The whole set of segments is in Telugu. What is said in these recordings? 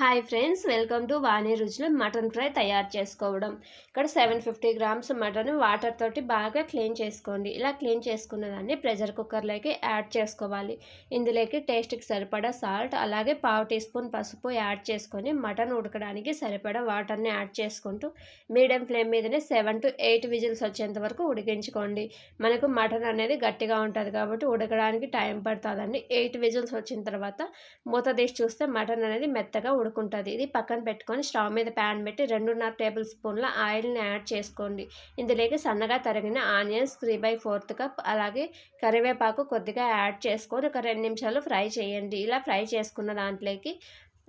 Hi friends welcome to Vani రుచులు మటన్ ఫ్రై తయారు చేసుకోవడం. ఇక్కడ seven fifty grams mutton water తోటి బాగా క్లీన్ చేసుకోండి. ఇలా క్లీన్ చేసుకున్న దాన్ని ప్రెషర్ కుక్కర్లోకి యాడ్ చేసుకోవాలి. ఇందులోకి టేస్ట్కి సరిపడా సాల్ట్ అలాగే పావు టీ స్పూన్ పసుపు యాడ్ చేసుకొని మటన్ ఉడకడానికి సరిపడా వాటర్ని యాడ్ చేసుకుంటూ మీడియం ఫ్లేమ్ మీదనే సెవెన్ టు ఎయిట్ విజిల్స్ వచ్చేంత వరకు ఉడికించుకోండి. మనకు మటన్ అనేది గట్టిగా ఉంటుంది కాబట్టి ఉడకడానికి టైం పడుతుందండి. ఎయిట్ విజిల్స్ వచ్చిన తర్వాత మూత తీసి చూస్తే మటన్ అనేది మెత్తగా ఉడుకుంటుంది. ఇది పక్కన పెట్టుకొని స్టవ్ మీద ప్యాన్ పెట్టి రెండున్నర టేబుల్ స్పూన్ల ఆయిల్ని యాడ్ చేసుకోండి. ఇందులోకి సన్నగా తరిగిన onions three by fourth cup అలాగే కరివేపాకు కొద్దిగా యాడ్ చేసుకొని ఒక రెండు నిమిషాలు ఫ్రై చేయండి. ఇలా ఫ్రై చేసుకున్న దాంట్లోకి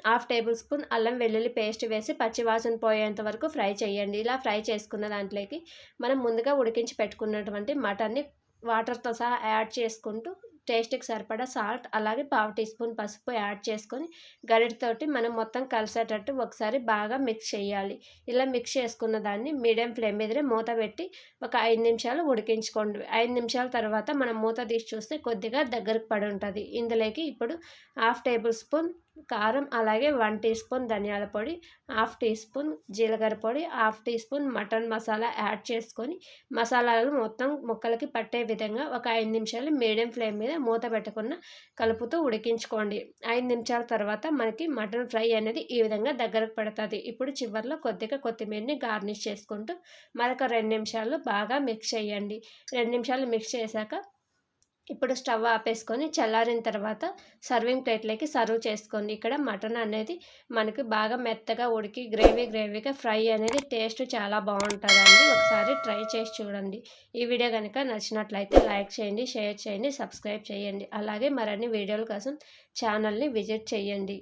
హాఫ్ టేబుల్ స్పూన్ అల్లం వెల్లుల్లి పేస్ట్ వేసి పచ్చివాసన పోయేంత వరకు ఫ్రై చేయండి. ఇలా ఫ్రై చేసుకున్న దాంట్లోకి మనం ముందుగా ఉడికించి పెట్టుకున్నటువంటి మటన్ని వాటర్తో సహా యాడ్ చేసుకుంటూ టేస్ట్కి సరిపడా సాల్ట్ అలాగే పావు టీ స్పూన్ పసుపు యాడ్ చేసుకొని గరిటతోటి మనం మొత్తం కలిసేటట్టు ఒకసారి బాగా మిక్స్ చేయాలి. ఇలా మిక్స్ చేసుకున్న దాన్ని మీడియం ఫ్లేమ్ మీదనే మూత పెట్టి ఒక ఐదు నిమిషాలు ఉడికించుకోండి. ఐదు నిమిషాల తర్వాత మనం మూత తీసి చూస్తే కొద్దిగా దగ్గరకు పడి ఉంటుంది. ఇందులోకి ఇప్పుడు హాఫ్ టేబుల్ స్పూన్ కారం అలాగే వన్ టీ స్పూన్ ధనియాల పొడి హాఫ్ టీ స్పూన్ జీలకర్ర పొడి half teaspoon mutton masala add చేసుకొని మసాలాలు మొత్తం ముక్కలకి పట్టే విధంగా ఒక ఐదు నిమిషాలు మీడియం ఫ్లేమ్ మీద మూత పెట్టకుండా కలుపుతూ ఉడికించుకోండి. ఐదు నిమిషాల తర్వాత మనకి మటన్ ఫ్రై అనేది ఈ విధంగా దగ్గరకు పడుతుంది. ఇప్పుడు చివరిలో కొద్దిగా కొత్తిమీరని గార్నిష్ చేసుకుంటూ మరొక రెండు నిమిషాలు బాగా మిక్స్ చేయండి. రెండు నిమిషాలు మిక్స్ చేశాక ఇప్పుడు స్టవ్ ఆపేసుకొని చల్లారిన తర్వాత సర్వింగ్ ప్లేట్లోకి సర్వ్ చేసుకోండి. ఇక్కడ మటన్ అనేది మనకి బాగా మెత్తగా ఉడికి గ్రేవీ గ్రేవీగా ఫ్రై అనేది టేస్ట్ చాలా బాగుంటుందండి. ఒకసారి ట్రై చేసి చూడండి. ఈ వీడియో కనుక నచ్చినట్లయితే లైక్ చేయండి షేర్ చేయండి సబ్స్క్రైబ్ చేయండి. అలాగే మరిన్ని వీడియోల కోసం ఛానల్ని విజిట్ చేయండి.